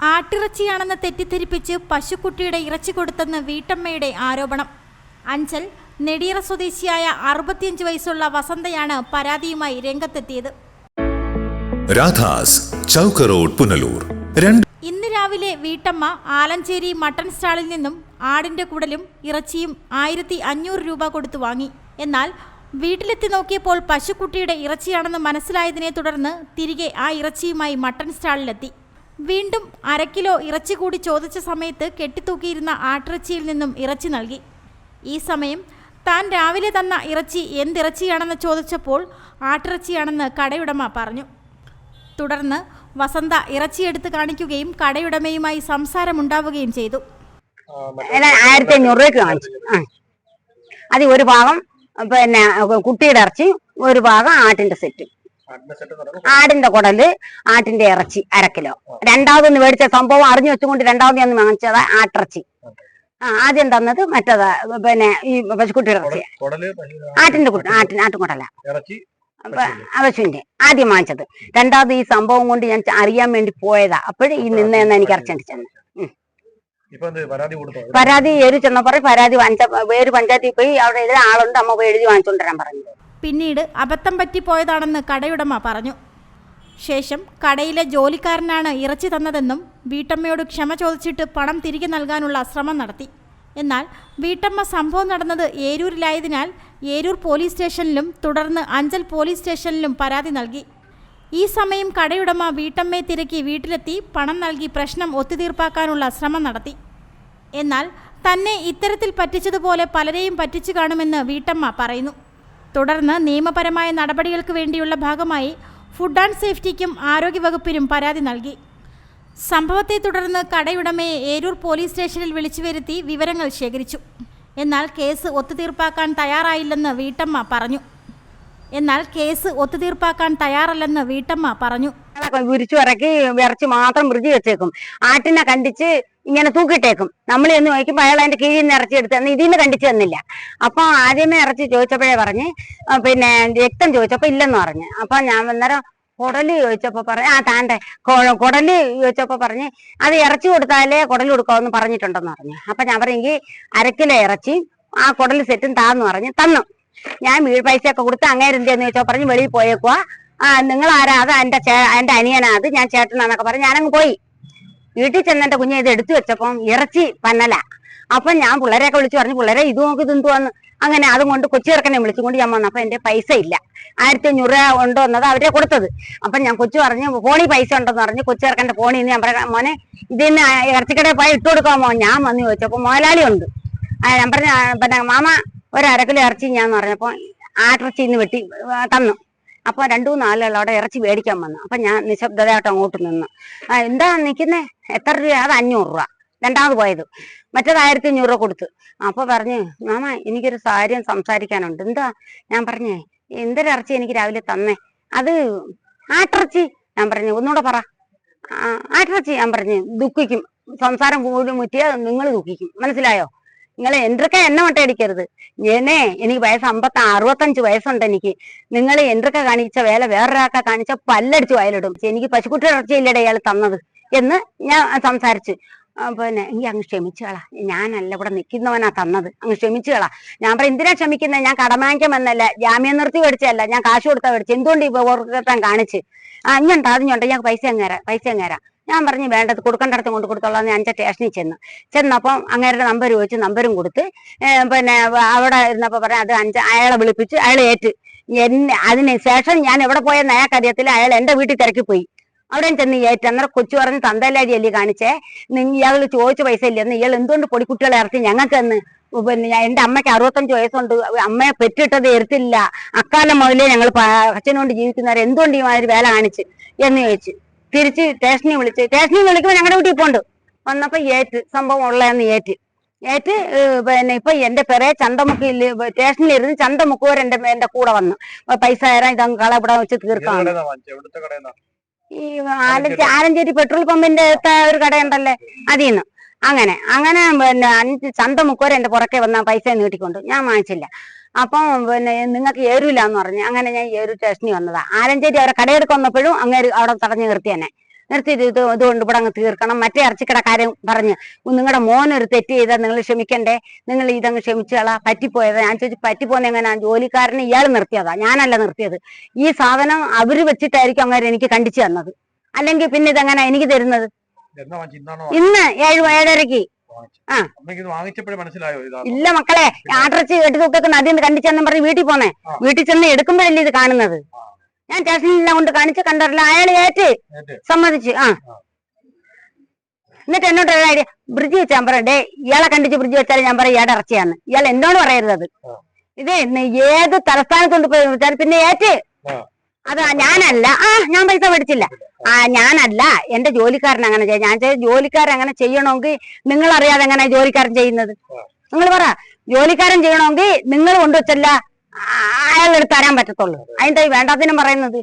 ആട്ടിറച്ചിയാണെന്ന് തെറ്റിദ്ധരിപ്പിച്ച് പശുക്കുട്ടിയുടെ ഇറച്ചി കൊടുത്തെന്ന് വീട്ടമ്മയുടെ ആരോപണം. അഞ്ചൽ നെടിയറ സ്വദേശിയായ അറുപത്തിയഞ്ച് വയസ്സുള്ള വസന്തയാണ് പരാതിയുമായി രംഗത്തെത്തിയത്. രാധാസ് ചൗക്ക് റോഡ് പുനലൂർ. രണ്ട് ഇന്ന് രാവിലെ വീട്ടമ്മ ആലഞ്ചേരി മട്ടൺ സ്റ്റാളിൽ നിന്നും ആടിന്റെ കുടലും ഇറച്ചിയും ആയിരത്തി അഞ്ഞൂറ് രൂപ കൊടുത്തു വാങ്ങി. എന്നാൽ വീട്ടിലെത്തി നോക്കിയപ്പോൾ പശുക്കുട്ടിയുടെ ഇറച്ചിയാണെന്ന് മനസ്സിലായതിനെ തുടർന്ന് തിരികെ ആ ഇറച്ചിയുമായി മട്ടൺ സ്റ്റാളിലെത്തി. വീണ്ടും അരക്കിലോ കിലോ ഇറച്ചി കൂടി ചോദിച്ച സമയത്ത് കെട്ടിത്തൂക്കിയിരുന്ന ആട്ടിറച്ചിയിൽ നിന്നും ഇറച്ചി നൽകി. ഈ സമയം താൻ രാവിലെ തന്ന ഇറച്ചി എന്തിറച്ചിയാണെന്ന് ചോദിച്ചപ്പോൾ ആട്ടിറച്ചിയാണെന്ന് കടയുടമ പറഞ്ഞു. തുടർന്ന് വസന്ത ഇറച്ചി എടുത്ത് കാണിക്കുകയും കടയുടമയുമായി സംസാരമുണ്ടാവുകയും ചെയ്തു. ആയിരത്തി അഞ്ഞൂറ് രൂപയ്ക്ക് വാങ്ങിച്ചു അത് ഒരു ഭാഗം പിന്നെ കുട്ടിയുടെ ഇറച്ചി ഒരു ഭാഗം ആട്ടിന്റെ സെറ്റ്. ആടിന്റെ കുടൽ ആട്ടിന്റെ ഇറച്ചി അരക്കിലോ കിലോ. രണ്ടാമതൊന്ന് മേടിച്ച സംഭവം അറിഞ്ഞു വെച്ചുകൊണ്ട് രണ്ടാമത് ഒന്ന് വാങ്ങിച്ചത് ആട്ടിറച്ചി. ആ ആദ്യം തന്നത് മറ്റേതാ പിന്നെ ഈ പശുക്കുട്ടി ഇറച്ചി. ആട്ടിന്റെ കുട്ടി ആട്ടിൻ ആട്ടുകുടല പശുവിന്റെ. ആദ്യം വാങ്ങിച്ചത്. രണ്ടാമത് ഈ സംഭവം കൊണ്ട് ഞാൻ അറിയാൻ വേണ്ടി പോയതാ. അപ്പോഴേ ഈ നിന്നെന്ന് എനിക്ക് ഇറച്ചി ചെന്ന് പരാതി ഏരി ചെന്നപ്പോ പരാതി വാങ്ങിച്ച വേര് പഞ്ചായത്തിൽ പോയി അവിടെ എഴുതി ആളുണ്ട് അമ്മ പോയി എഴുതി വാങ്ങിച്ചോണ്ടിരാൻ പറഞ്ഞു. പിന്നീട് അബദ്ധം പറ്റിപ്പോയതാണെന്ന് കടയുടമ പറഞ്ഞു. ശേഷം കടയിലെ ജോലിക്കാരനാണ് ഇറച്ചി തന്നതെന്നും വീട്ടമ്മയോട് ക്ഷമ ചോദിച്ചിട്ട് പണം തിരികെ നൽകാനുള്ള ശ്രമം നടത്തി. എന്നാൽ വീട്ടമ്മ സംഭവം നടന്നത് ഏരൂരിലായതിനാൽ ഏരൂർ പോലീസ് സ്റ്റേഷനിലും തുടർന്ന് അഞ്ചൽ പോലീസ് സ്റ്റേഷനിലും പരാതി നൽകി. ഈ സമയം കടയുടമ വീട്ടമ്മയെ തിരക്കി വീട്ടിലെത്തി പണം നൽകി പ്രശ്നം ഒത്തുതീർപ്പാക്കാനുള്ള ശ്രമം നടത്തി. എന്നാൽ തന്നെ ഇത്തരത്തിൽ പറ്റിച്ചതുപോലെ പലരെയും പറ്റിച്ചു കാണുമെന്ന് വീട്ടമ്മ പറയുന്നു. തുടർന്ന് നിയമപരമായ നടപടികൾക്ക് വേണ്ടിയുള്ള ഭാഗമായി ഫുഡ് ആൻഡ് സേഫ്റ്റിക്കും ആരോഗ്യവകുപ്പിനും പരാതി നൽകി. സംഭവത്തെ തുടർന്ന് കടയുടമയെ ഏരൂർ പോലീസ് സ്റ്റേഷനിൽ വിളിച്ചു വരുത്തി വിവരങ്ങൾ ശേഖരിച്ചു. എന്നാൽ കേസ് ഒത്തുതീർപ്പാക്കാൻ തയ്യാറായില്ലെന്ന് വീട്ടമ്മ പറഞ്ഞു. എന്നാൽ കേസ് ഒത്തുതീർപ്പാക്കാൻ തയ്യാറല്ലെന്ന് വീട്ടമ്മ പറഞ്ഞു. വിരിച്ചു ഇറക്കി വിറച്ച് മാത്രം വൃതി വെച്ചേക്കും. ആട്ടിനെ കണ്ടിച്ച് ഇങ്ങനെ തൂക്കിട്ടേക്കും. നമ്മൾ എന്ന് നോക്കുമ്പോ അയാൾ അതിന്റെ കീഴിൽ നിന്ന് ഇറച്ചി എടുത്ത് തന്നു ഇതിൽ നിന്ന് കണ്ടിച്ച് തന്നില്ല. അപ്പൊ ആദ്യമേ ഇറച്ചി ചോദിച്ചപ്പോഴേ പറഞ്ഞ് പിന്നെ രക്തം ചോദിച്ചപ്പോ ഇല്ലെന്ന് പറഞ്ഞു. അപ്പൊ ഞാൻ അന്നേരം കുടൽ ചോദിച്ചപ്പോ പറഞ്ഞു ആ താണ്ടെ കുടൽ ചോദിച്ചപ്പോ പറഞ്ഞ് അത് ഇറച്ചി കൊടുത്താലേ കുടൽ കൊടുക്കാമെന്ന് പറഞ്ഞിട്ടുണ്ടെന്ന് പറഞ്ഞു. അപ്പൊ ഞാൻ പറഞ്ഞെങ്കിൽ അരക്കിലോ ഇറച്ചി ആ കുടൽ സെറ്റും താന്ന് പറഞ്ഞ് തന്നു. ഞാൻ വീട് പൈസ ഒക്കെ കൊടുത്ത് അങ്ങേര് വെച്ചോ പറഞ്ഞ് വെളിയിൽ പോയേക്കുക ആ നിങ്ങൾ ആരാ അത് എന്റെ എന്റെ അനിയനാ. അത് ഞാൻ ചേട്ടനാന്നൊക്കെ പറഞ്ഞ് ഞാനങ്ങ് പോയി. വീട്ടിൽ ചെന്ന് എന്റെ കുഞ്ഞെ ഇത് എടുത്തു വെച്ചപ്പം ഇറച്ചി പന്നല. അപ്പൊ ഞാൻ പിള്ളേരെയൊക്കെ വിളിച്ചു പറഞ്ഞു പിള്ളേരെ ഇത് നോക്കി തിന്തുവന്ന് അങ്ങനെ അതും കൊണ്ട് കൊച്ചു ചെറുക്കനെ വിളിച്ചുകൊണ്ട് ഞാൻ വന്നു. അപ്പൊ എന്റെ പൈസ ഇല്ല. ആയിരത്തി അഞ്ഞൂറ് രൂപ ഉണ്ടോ എന്നത് അവരെ കൊടുത്തത്. അപ്പൊ ഞാൻ കൊച്ചു പറഞ്ഞു ഫോണി പൈസ ഉണ്ടെന്ന് പറഞ്ഞു. കൊച്ചു ചെറുക്കന്റെ ഫോണിൽ നിന്ന് ഞാൻ പറയാം മോനെ ഇതിന് ഇറച്ചിക്കടയിൽ പോയി ഇട്ട് കൊടുക്കാമോ ഞാൻ വന്ന് ചോദിച്ചപ്പോ മുതലാളി ഉണ്ട് ഞാൻ പറഞ്ഞ പിന്നെ മാമ ഒരു അരക്കിലോ ഇറച്ചി ഞാൻ പറഞ്ഞപ്പോ ആട്ടിറച്ചി ഇന്ന് വെട്ടി തന്നു. അപ്പൊ രണ്ടു ആളുകൾ അവിടെ ഇറച്ചി മേടിക്കാൻ വന്നു. അപ്പൊ ഞാൻ നിശബ്ദതയായിട്ട് അങ്ങോട്ട് നിന്നു. എന്താ നിൽക്കുന്നേ എത്ര രൂപ? അത് അഞ്ഞൂറ് രൂപ. രണ്ടാമത് പോയത്. മറ്റേത് ആയിരത്തി അഞ്ഞൂറ് രൂപ കൊടുത്തു. അപ്പൊ പറഞ്ഞു മാമ എനിക്കൊരു കാര്യം സംസാരിക്കാനുണ്ട്. എന്താ? ഞാൻ പറഞ്ഞേ എന്തൊരു ഇറച്ചി എനിക്ക് രാവിലെ തന്നേ? അത് ആട്ടിറച്ചി. ഞാൻ പറഞ്ഞു ഒന്നുകൂടെ പറ. ആട്ടിറച്ചി. ഞാൻ പറഞ്ഞു ദുഃഖിക്കും. സംസാരം കൂടി മുറ്റിയാൽ നിങ്ങൾ ദുഃഖിക്കും. മനസ്സിലായോ? നിങ്ങൾ എന്തൊക്കെ എന്നെ മട്ടയടിക്കരുത് ഞാനേ എനിക്ക് വയസ്സ് അമ്പത്തി അറുപത്തഞ്ച് വയസ്സുണ്ട് എനിക്ക്. നിങ്ങൾ എന്തൊക്കെ കാണിച്ച വേല വേറൊരാൾക്കെ കാണിച്ച പല്ലടിച്ച് വയലിടും. എനിക്ക് പശുക്കുട്ടി ഇറച്ചിയില്ലടെ ഇയാൾ തന്നത് എന്ന് ഞാൻ സംസാരിച്ചു. പിന്നെ എനിക്ക് അങ്ങ് ക്ഷമിച്ചുകളാ ഞാനല്ല ഇവിടെ നിൽക്കുന്നവനാ തന്നത്. അങ്ങ് ക്ഷമിച്ചുകളാ ഞാൻ പറ എന്തിനാ ക്ഷമിക്കുന്നത് ഞാൻ കടമാനിക്കുമെന്നല്ല ജാമ്യം നിർത്തി മേടിച്ചല്ല ഞാൻ കാശ് കൊടുത്താ മേടിച്ചു എന്തുകൊണ്ട് ഇപ്പൊ ഓർക്കാൻ കാണിച്ച്? ആ ഇങ്ങനെ അതിഞ്ഞോണ്ട് ഞാൻ പൈസ അങ്ങേരാ പൈസ അങ്ങേരാ ഞാൻ പറഞ്ഞു വേണ്ടത് കൊടുക്കേണ്ടടത്ത് കൊണ്ട് കൊടുത്തോളാം ഞാൻ സ്റ്റേഷനിൽ ചെന്ന്. ചെന്നപ്പം അങ്ങേരുടെ നമ്പർ ചോദിച്ച് നമ്പരും കൊടുത്ത് പിന്നെ അവിടെ ഇരുന്നപ്പോൾ പറയാം അത് അഞ്ച് അയാളെ വിളിപ്പിച്ച് അയാൾ ഏറ്റ്. എന്നെ അതിന് ശേഷം ഞാൻ എവിടെ പോയെന്ന് അയാൾക്കറിയത്തില്ല അയാൾ എന്റെ വീട്ടിൽ തിരക്കി പോയി അവിടെ ചെന്ന് ഏറ്റ. അന്നേരം കൊച്ചു പറഞ്ഞ് തന്തല്ലാരി അല്ലേ കാണിച്ചേ ഇയാൾ ചോദിച്ച പൈസ ഇല്ലെന്ന് ഇയാൾ എന്തുകൊണ്ട് പൊടിക്കുട്ടികളെ ഇറക്കി ഞങ്ങൾക്ക് എന്ന് പിന്നെ എന്റെ അമ്മയ്ക്ക് അറുപത്തഞ്ച് വയസ്സുണ്ട്. അമ്മയെ പെറ്റിട്ടത് എരുത്തില്ല. അക്കാലം മുതലേ ഞങ്ങൾ അച്ഛനോണ്ട് ജീവിക്കുന്നവരെ എന്തുകൊണ്ട് ഈ മാതിരി വേല കാണിച്ച്? എന്ന് ചോദിച്ചു. തിരിച്ച് സ്റ്റേഷനിൽ വിളിച്ച് സ്റ്റേഷനിൽ വിളിക്കുമ്പോൾ ഞങ്ങളുടെ വീട്ടിൽ പോണ്ട് വന്നപ്പോ ഏറ്റ് സംഭവം ഉള്ളതെന്ന് ഏറ്റ്. ഏറ്റ് പിന്നെ ഇപ്പൊ എന്റെ പേരെ ചന്തമുക്കിൽ സ്റ്റേഷനിൽ ഇരുന്ന് ചന്തമുക്കുവർ എന്റെ എന്റെ കൂടെ വന്നു. പൈസ തരാൻ ഇതങ്ങ് കള വെച്ച് ഏത് തീർക്കാം ഈ ആലഞ്ചേരി ആലഞ്ചേരി പെട്രോൾ പമ്പിന്റെ അടുത്ത ഒരു കടയുണ്ടല്ലേ? അതിന്ന്. അങ്ങനെ അങ്ങനെ പിന്നെ അഞ്ച് ചന്ത മുക്കോരെ എന്റെ പുറക്കെ വന്ന പൈസ നീട്ടിക്കൊണ്ട് ഞാൻ വാങ്ങിച്ചില്ല. അപ്പം പിന്നെ നിങ്ങൾക്ക് ഏരൂല എന്ന് പറഞ്ഞു അങ്ങനെ ഞാൻ ഏരു സ്റ്റേഷനിൽ വന്നതാ. ആലഞ്ചേരി അവരെ കടയെടുക്ക വന്നപ്പോഴും അങ്ങേര് അവിടെ തടഞ്ഞു നിർത്തി തന്നെ നിർത്തി ഇത് ഇത് ഇതുകൊണ്ട് ഇവിടെ അങ്ങ് തീർക്കണം. മറ്റേ ഇറച്ചിക്കട കാര്യം പറഞ്ഞ് നിങ്ങളുടെ മോനൊരു തെറ്റ് ചെയ്താൽ നിങ്ങൾ ക്ഷമിക്കണ്ടേ. നിങ്ങൾ ഇതങ്ങ് ക്ഷമിച്ചുകളാ പറ്റിപ്പോയത്. ഞാൻ ചോദിച്ചു പറ്റിപ്പോന്നെ എങ്ങനെ? ജോലിക്കാരനെ ഇയാൾ നിർത്തിയതാ. ഞാനല്ല നിർത്തിയത്. ഈ സാധനം അവർ വെച്ചിട്ടായിരിക്കും അങ്ങനെ എനിക്ക് കണ്ടിച്ചു തന്നത്. അല്ലെങ്കിൽ പിന്നെ ഇതെങ്ങനെ എനിക്ക് തരുന്നത്? ഇന്ന് ഏഴ് ഏഴരക്ക് ഇല്ല മക്കളെ ആട്ടറച്ചി കെട്ടി ആദ്യം കണ്ടു കണ്ടിച്ചെന്നും പറഞ്ഞ് വീട്ടിൽ പോന്നെ. വീട്ടിൽ ചെന്ന് എടുക്കുമ്പോഴല്ലേ ഇത് കാണുന്നത്. ഞാൻ സ്റ്റേഷനിലെല്ലാം കൊണ്ട് കാണിച്ച് കണ്ടറില്ല അയാൾ ഏറ്റ് സമ്മതിച്ചു. ആ. എന്നിട്ട് എന്നോട് ഐഡിയ ബ്രിഡ്ജ് വെച്ചാൽ പറയട്ടെ ഡേ ഇയാളെ കണ്ടിച്ച് ബ്രിഡ്ജ് വെച്ചാൽ ഞാൻ പറയാം ഇയാളുടെ ഇറച്ചിയാന്ന്. ഇയാൾ എന്നോട് പറയരുത് അത്. ഇത് ഏത് ഏത് തലസ്ഥാനത്തോണ്ട് പോയി വെച്ചാൽ പിന്നെ ഏറ്റ്. അത് ഞാനല്ല. ആ ഞാൻ പൈസ മേടിച്ചില്ല. ആ ഞാനല്ല. എന്റെ ജോലിക്കാരൻ അങ്ങനെ ചെയ്യാം ഞാൻ ജോലിക്കാരൻ അങ്ങനെ ചെയ്യണമെങ്കിൽ നിങ്ങൾ അറിയാതെ എങ്ങനെ ജോലിക്കാരൻ ചെയ്യുന്നത്? നിങ്ങൾ പറ. ജോലിക്കാരൻ ചെയ്യണമെങ്കിൽ നിങ്ങൾ കൊണ്ടുവച്ചല്ല അയാളെടുത്ത് തരാൻ പറ്റത്തുള്ളൂ. അതിന്റെ വേണ്ടാത്തിനും പറയുന്നത്?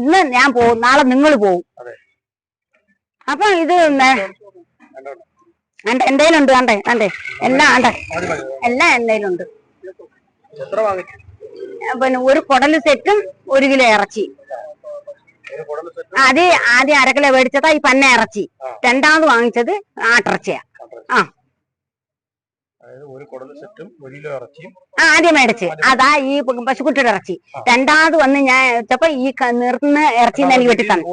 ഇന്ന് ഞാൻ പോകും. നാളെ നിങ്ങൾ പോവും. അപ്പൊ ഇത് എന്തേലുണ്ട് കണ്ടേ കണ്ടേ എല്ലാം കണ്ടേ എല്ലാം എന്തേലുണ്ട്. പിന്നെ ഒരു കുടൽ സെറ്റും ഒരു കിലോ ഇറച്ചി. കുടൽ അത് ആദ്യം അരക്കിലോ മേടിച്ചതാ ഈ പന്ന ഇറച്ചി. രണ്ടാമത് വാങ്ങിച്ചത് ആട്ടിറച്ചിയാ. ആ. കുടൽ ആദ്യം മേടിച്ച്. അതാ ഈ പശുക്കുട്ടിയുടെ ഇറച്ചി. രണ്ടാമത് വന്ന് ഞാൻ വെച്ചപ്പോ ഈ നിർന്ന ഇറച്ചി എനിക്ക് വെട്ടി തന്നു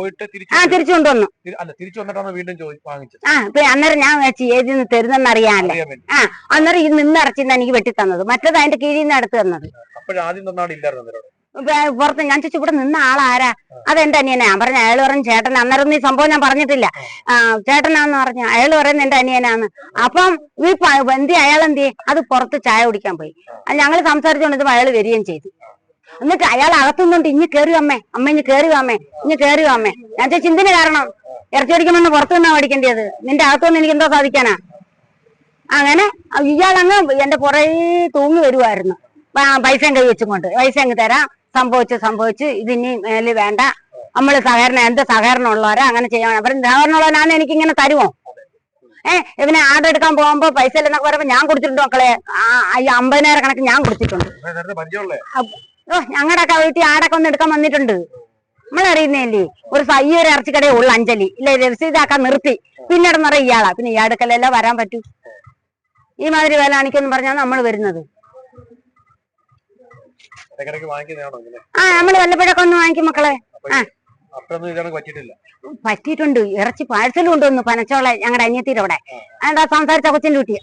ആ തിരിച്ചു കൊണ്ടുവന്നു. ആ അന്നേരം ഞാൻ വെച്ച് ഏതിന്ന് തരുന്നെന്ന് അറിയാനല്ലേ ആ അന്നേരം ഈ നിന്ന് ഇറച്ചി എനിക്ക് വെട്ടി തന്നത് മറ്റേത് അതിന്റെ കീഴിൽ നിന്ന് എടുത്ത് തന്നത്. തന്നാണ് ഇല്ലായിരുന്നു ഇപ്പൊ പുറത്ത് ഞാൻ ചോദിച്ചു ഇവിടെ നിന്ന ആളാരാ അതെന്റെ അനിയനാ? ഞാൻ പറഞ്ഞു അയാൾ പറഞ്ഞു ചേട്ടൻ അന്നേരം ഈ സംഭവം ഞാൻ പറഞ്ഞിട്ടില്ല. ചേട്ടനാന്ന് പറഞ്ഞു. അയാൾ പറയുന്നത് എന്റെ അനിയനാന്ന്. അപ്പം ഈ എന്തി അയാൾ എന്തി അത് പുറത്ത് ചായ കുടിക്കാൻ പോയി. ഞങ്ങൾ സംസാരിച്ചുകൊണ്ടിരുന്നപ്പോ അയാൾ വരികയും ചെയ്തു. എന്നിട്ട് അയാൾ അകത്തുനിന്നുണ്ട് ഇനി കയറി അമ്മേ? അമ്മ ഇനി കയറി അമ്മേ? ഇനി കയറി അമ്മേ? ഞാൻ ചോദിച്ചു എന്തിനു കാരണം ഇറച്ചി അടിക്കുമെന്ന് പുറത്തു നിന്നാ മേടിക്കേണ്ടത് നിന്റെ അകത്തുനിന്ന് എനിക്ക് എന്തോ സാധിക്കാനാ? അങ്ങനെ ഇയാളങ്ങ് എന്റെ പുറകെ തൂങ്ങി വരുമായിരുന്നു പൈസയും കൈ വെച്ചും കൊണ്ട് പൈസ അങ്ങ് തരാം. സംഭവിച്ചു സംഭവിച്ചു. ഇതിനി മേൽ വേണ്ട. നമ്മൾ സഹകരണം എന്ത് സഹകരണം ഉള്ളവരാ അങ്ങനെ ചെയ്യാൻ അവർ സഹകരണം ഞാൻ എനിക്ക് ഇങ്ങനെ തരുമോ? ഏഹ് ഇവനെ ആടെടുക്കാൻ പോകുമ്പോ പൈസ ഇല്ലെന്നൊക്കെ പറയുമ്പോ ഞാൻ കൊടുത്തിട്ടുണ്ട് മക്കളെ. ഈ അമ്പതിനായിരം കണക്ക് ഞാൻ കൊടുത്തിട്ടുണ്ട്. ഓ ഞങ്ങളുടെ വീട്ടിൽ ആടൊക്കെ ഒന്ന് എടുക്കാൻ വന്നിട്ടുണ്ട്. നമ്മളറിയുന്നേല്ലേ ഒരു ഈ ഒരു ഇറച്ചിക്കടയെ ഉള്ളു അഞ്ജലി. ഇല്ല രസീതാക്കാൻ നിർത്തി. പിന്നീട് നിറയെ ഇയാളാ. പിന്നെ ഇയാടുക്കലല്ലേ വരാൻ പറ്റൂ? ഈ മാതിരി വില കാണിക്കെന്ന് പറഞ്ഞാൽ നമ്മൾ വരുന്നത്. ആ നമ്മൾ വല്ലപ്പോഴൊക്കെ ഒന്ന് വാങ്ങിക്കും മക്കളെ. ആ. പറ്റിയിട്ടുണ്ട്. ഇറച്ചി പാഴ്സലും കൊണ്ടുവന്നു പനച്ചോളെ ഞങ്ങളുടെ അനിയത്തിയുടെ അവിടെ. അതാ സംസാരിച്ച കൊച്ചിന്റെ കുട്ടി.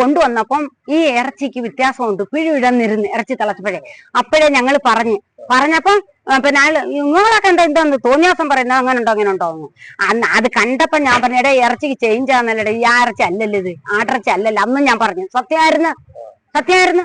കൊണ്ടുവന്നപ്പം ഈ ഇറച്ചിക്ക് വ്യത്യാസമുണ്ട്. പിഴുവിടന്നിരുന്ന് ഇറച്ചി തിളച്ചപ്പോഴേ. അപ്പോഴേ ഞങ്ങൾ പറഞ്ഞു. പറഞ്ഞപ്പം പിന്നെ അയാൾ നിങ്ങളൊക്കെ എന്താ എന്താന്ന് തോന്നിയാസം പറയുന്നത്? അങ്ങനെ ഉണ്ടോ അങ്ങനെ ഉണ്ടോ അന്ന് അത് കണ്ടപ്പോ ഞാൻ പറഞ്ഞു എടേ ഇറച്ചിക്ക് ചേഞ്ച് ആണെന്നല്ലേ ഈ ആ ഇറച്ചി അല്ലല്ലോ ഇത് ആട്ടിറച്ചി അല്ലല്ലോ. അന്നും ഞാൻ പറഞ്ഞു. സത്യമായിരുന്നു സത്യമായിരുന്നു